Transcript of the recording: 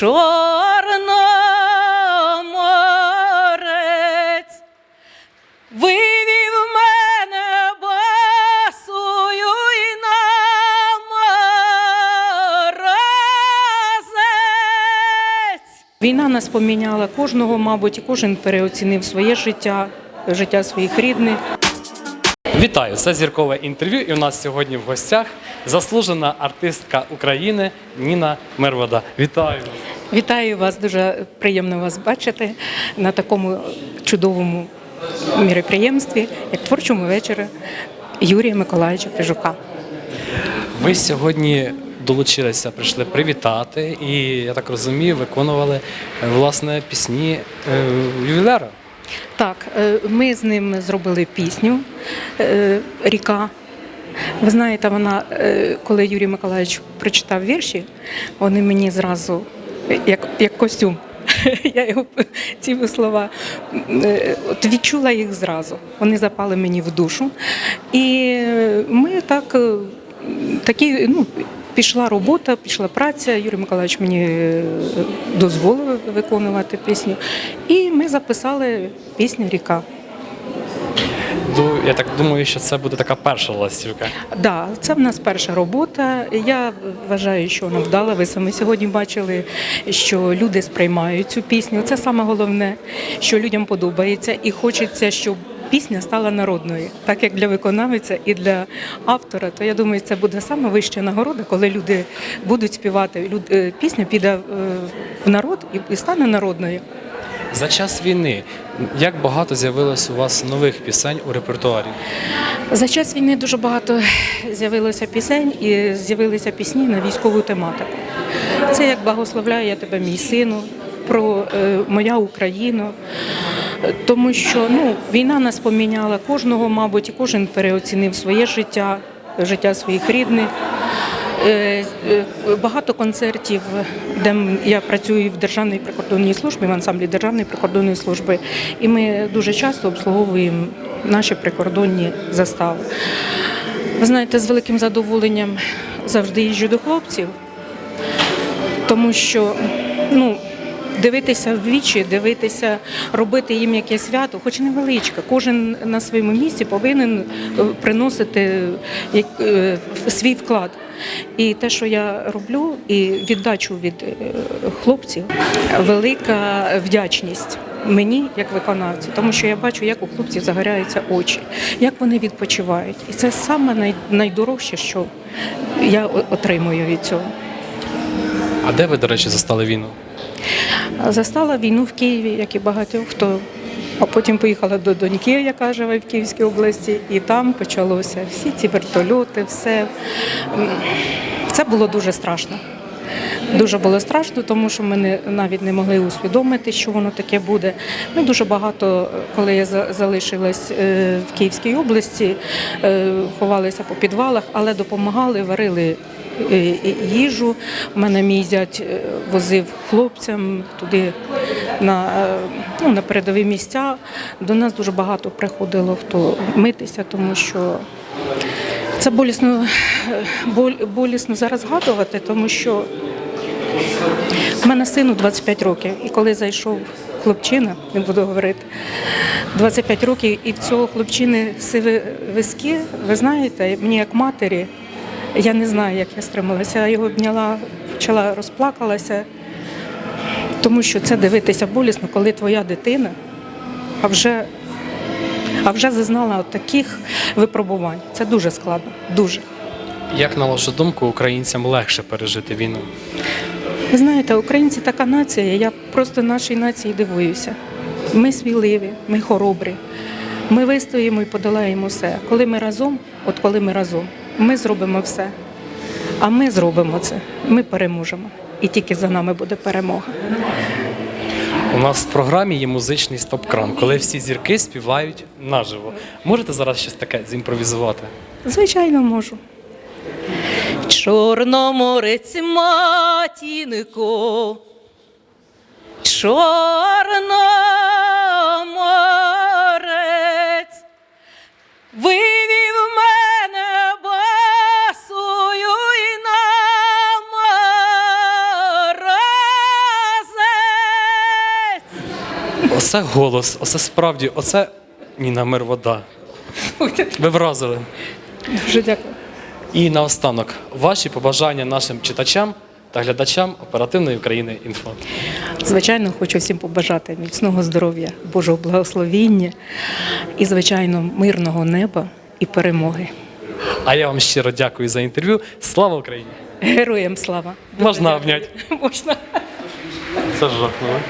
Чорноморець вивів мене басую і на. Війна нас поміняла кожного, мабуть, кожен переоцінив своє життя, життя своїх рідних. Вітаю! Це зіркове інтерв'ю. І у нас сьогодні в гостях заслужена артистка України Ніна Мервода. Вітаю! Вітаю вас, дуже приємно вас бачити на такому чудовому міроприємстві, як творчому вечорі Юрія Миколаївича Пежука. Ви сьогодні долучилися, прийшли привітати, і я так розумію, виконували власне пісні е, ювілера. Так, е, ми з ним зробили пісню е, Ріка. Ви знаєте, вона, е, коли Юрій Миколаївич прочитав вірші, вони мені зразу як, як костюм. Я його ці слова от відчула їх зразу. Вони запали мені в душу. І ми так такі, ну, пішла робота, пішла праця. Юрій Миколаївич мені е, дозволив виконувати пісню. І ми записали пісню Ріка. Я так думаю, що це буде така перша ластівка. Да, це в нас перша робота. Я вважаю, що вона вдала. Ви самі сьогодні бачили, що люди сприймають цю пісню. Це саме головне, що людям подобається, і хочеться, щоб пісня стала народною, так як для виконавця і для автора. То я думаю, це буде саме вища нагорода, коли люди будуть співати. Люд- е, Пісня піде е, в народ і- стане народною. За час війни як багато з'явилось у вас нових пісень у репертуарі? За час війни дуже багато з'явилося пісень і з'явилися пісні на військову тематику. Це як благословляю я тебе, мій сину, про е, моя Україна. Тому що ну, війна нас поміняла кожного, мабуть, і кожен переоцінив своє життя, життя своїх рідних. Е, е, Багато концертів, де я працюю в Державній прикордонній службі, в ансамблі Державної прикордонної служби, і ми дуже часто обслуговуємо наші прикордонні застави. Ви знаєте, з великим задоволенням завжди їжджу до хлопців, тому що ну, дивитися в вічі, дивитися, робити їм якесь свято, хоч невеличке. Кожен на своєму місці повинен е, приносити е, свій вклад. І те, що я роблю, і віддачу від е, хлопців, велика вдячність. Мені як виконавцю, тому що я бачу, як у хлопців загоряються очі, як вони відпочивають, і це саме найдорожче, що я отримую від цього. А де ви, до речі, застали війну? Застала війну в Києві, як і багатьох хто. А потім поїхала до доньки, яка живе в Київській області, і там почалося всі ці вертольоти, все. Це було дуже страшно. Дуже було страшно, тому що ми не, навіть не могли усвідомити, що воно таке буде. Ми дуже багато, коли я за- залишилась е, в Київській області, е, ховалися по підвалах, але допомагали, варили е, їжу. У мене мій зять возив хлопцям туди на, ну, на передові місця. До нас дуже багато приходило хто митися, тому що це болісно, е, болісно зараз згадувати, тому що у мене сину 25 років, і коли зайшов хлопчина, не буду говорити, 25 років, і в цього хлопчини сиві виски, ви знаєте, мені як матері, я не знаю, як я стрималася. Я його обняла, почала розплакалася, тому що це дивитися болісно, коли твоя дитина, а вже, а вже зазнала от таких випробувань. Це дуже складно, дуже. Як на вашу думку, українцям легше пережити війну? Ви знаєте, українці така нація, я просто нашій нації дивуюся. Ми сміливі, ми хоробрі, ми вистоїмо і подолаємо все. Коли ми разом, от коли ми разом, ми зробимо все. А ми зробимо це, ми переможемо. І тільки за нами буде перемога. У нас в програмі є музичний стоп-кран, коли всі зірки співають наживо. Можете зараз щось таке зімпровізувати? Звичайно, можу. Чорноморець матінко, Чорноморець, оце голос, оце справді, оце Ніна Мирвода. Ви вразили. Дуже дякую. І наостанок, ваші побажання нашим читачам та глядачам оперативної України інфо. Звичайно, хочу всім побажати міцного здоров'я, Божого благословіння і, звичайно, мирного неба і перемоги. А я вам щиро дякую за інтерв'ю. Слава Україні! Героям слава! Можна обняти. Можна. Це жахливо.